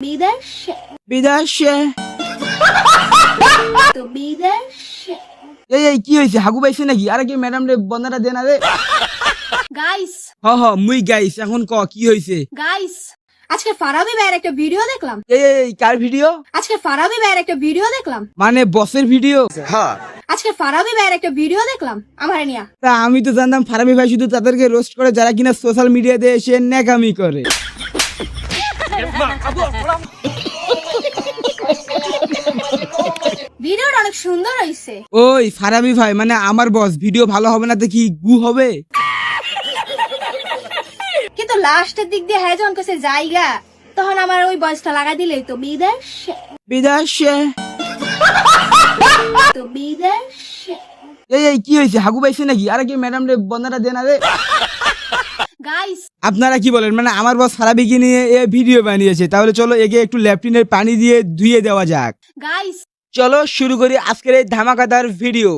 বিদেশে বিদেশে তো বিদেশে এই এই কি হয়েছে হাগু পাইছে নাকি আরে কি ম্যাডাম রে বন্দাটা দেন আরে গাইস হ হ মুই গাইস এখন ক কি হয়েছে গাইস আজকে ফারাবি ভাইয়ের একটা ভিডিও দেখলাম এই কার ভিডিও আজকে ফারাবি ভাইয়ের একটা ভিডিও দেখলাম মানে বসের ভিডিও আজকে ফারাবি ভাইয়ের একটা ভিডিও দেখলাম আমার নিয়া তা আমি তো জানতাম ফারাবি ভাই শুধু তাদেরকে রোস্ট করে যারা কিনা সোশ্যাল মিডিয়াতে এসে ন্যাকামি করে ভিডিওটা অনেক সুন্দর হয়েছে ওই ফারাবি ভাই মানে আমার বস ভিডিও ভালো হবে না তো কি গু হবে? কিন্তু লাস্টের দিক দিয়ে হ্যাঁ যখন কাছে জায়গা তখন আমার ওই বয়সটা লাগা দিলেই তো বিদেশে। বিদেশে? তো বিদেশে। এই এই কি হয়েছে হাগু পাইছে নাকি? আরে কি ম্যাডাম রে দেন গাইস আপনারা কি বলেন? মানে আমার বস ফারাবিকে নিয়ে এ ভিডিও বানিয়েছে। তাহলে চলো একে একটু ল্যাপটিনের পানি দিয়ে ধুয়ে দেওয়া যাক। গাইস চলো শুরু করি আজকের এই ধামাকাদার ভিডিও।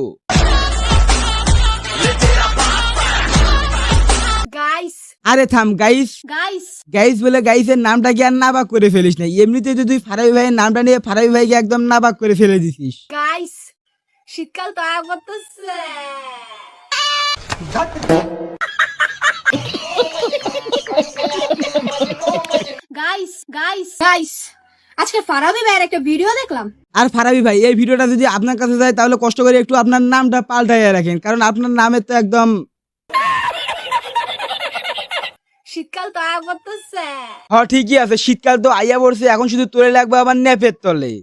গাইস আরে থাম গাইস গাইস গাইস বলে গাইসের নামটা কি আর নাবাক করে ফেলিস না এমনিতে যদি তুই ফারাবি ভাইয়ের নামটা নিয়ে ফারাবি ভাইকে একদম নাবাক করে ফেলে দিছিস। গাইস শীতকাল তো আয়া করতেছে গাইস গাইস আজকে ফারাবি ভাইয়ের একটা ভিডিও দেখলাম। আর ফারাবি ভাই এই ভিডিওটা যদি আপনার কাছে যায় তাহলে কষ্ট করে একটু আপনার নামটা পাল্টাইয়া রাখেন। কারণ আপনার নামের তো একদম শীতকাল তো আয়া করতেছে হ ঠিকই আছে শীতকাল তো আইয়া পড়ছে এখন শুধু তোলে লাগবে আবার নেপের তলে।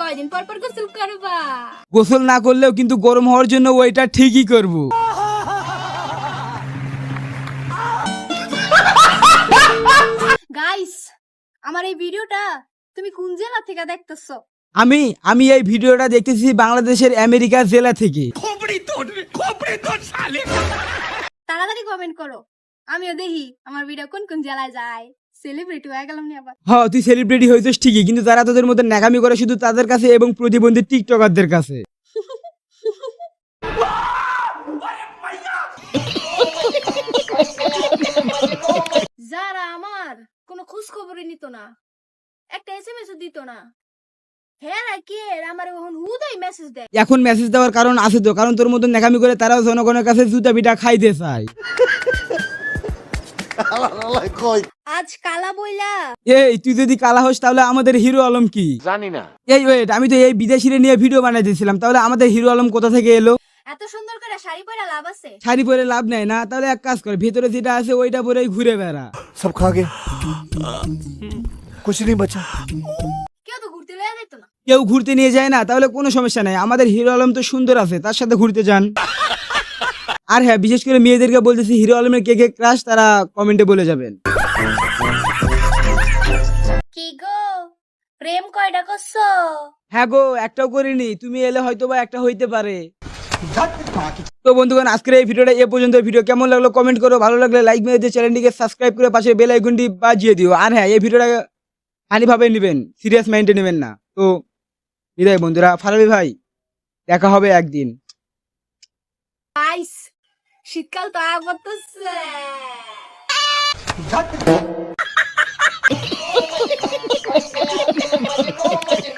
কয়দিন পর পর গোসল করবা? গোসল না করলেও কিন্তু গরম হওয়ার জন্য ওইটা ঠিকই করব। গাইস আমার এই ভিডিওটা তুমি কোন জেলা থেকে দেখতেছো? আমি আমি এই ভিডিওটা দেখতেছি বাংলাদেশের আমেরিকা জেলা থেকে। তাড়াতাড়ি কমেন্ট করো। আমিও দেখি আমার ভিডিও কোন কোন জেলায় যায়। সেলিব্রিটি হয়ে গেলাম নি আবার। হ তুই সেলিব্রিটি হয়েছিস ঠিকই কিন্তু যারা তোদের মধ্যে ন্যাকামি করে শুধু তাদের কাছে এবং প্রতিবন্ধী টিকটকারদের কাছে যারা আমার কোনো খোঁজ খবরই নিত না। একটা এসএমএস দিত না। হ্যাঁ এখন মেসেজ দেয়। এখন মেসেজ দেওয়ার কারণ আছে তো কারণ তোর মতো ন্যাকামি করে তারাও জনগণের কাছে জুতা পিঠা খাইতে চায়। আজ কালা বইলা। এই তুই যদি কালা হোস তাহলে আমাদের হিরো আলম কি? জানি না। এই ওয়েট আমি তো এই বিদেশিরে নিয়ে ভিডিও বানাইতেছিলাম তাহলে আমাদের হিরো আলম কোথা থেকে এলো? এত সুন্দর না শাড়ি পরে লাভ আছে? শাড়ি পরে লাভ নাই না তাহলে এক কাজ কর ভিতরে যেটা আছে ওইটা পরেই ঘুরে বেড়া। সব খা গে কিছু নেই বাচ্চা। কেউ ঘুরতে নিয়ে যায় না তাহলে কোনো সমস্যা নাই। আমাদের হিরো আলম তো সুন্দর আছে তার সাথে ঘুরতে যান। আর হ্যাঁ বিশেষ করে মেয়েদেরকে বলতেছি হিরো আলমের কে কে ক্রাশ তারা কমেন্টে বলে যাবেন। প্রেম কয়টা করছ? হ্যাঁ গো একটাও করিনি। তুমি এলে হয়তো বা একটা হইতে পারে। তো বন্ধুগণ, আজকের এই ভিডিওটা এ পর্যন্ত। ভিডিও কেমন লাগল কমেন্ট করো। ভালো লাগলে লাইক মেরে দিয়ে চ্যানেলটিকে সাবস্ক্রাইব করে পাশে বেল আইকনটি বাজিয়ে দিও। আর হ্যাঁ এই ভিডিওটা ফানিভাবে নেবেন সিরিয়াস মাইন্ডে নেবেন না। তো বিদায় বন্ধুরা, ফারাবি ভাই, দেখা হবে একদিন। শীতকাল তো আয়া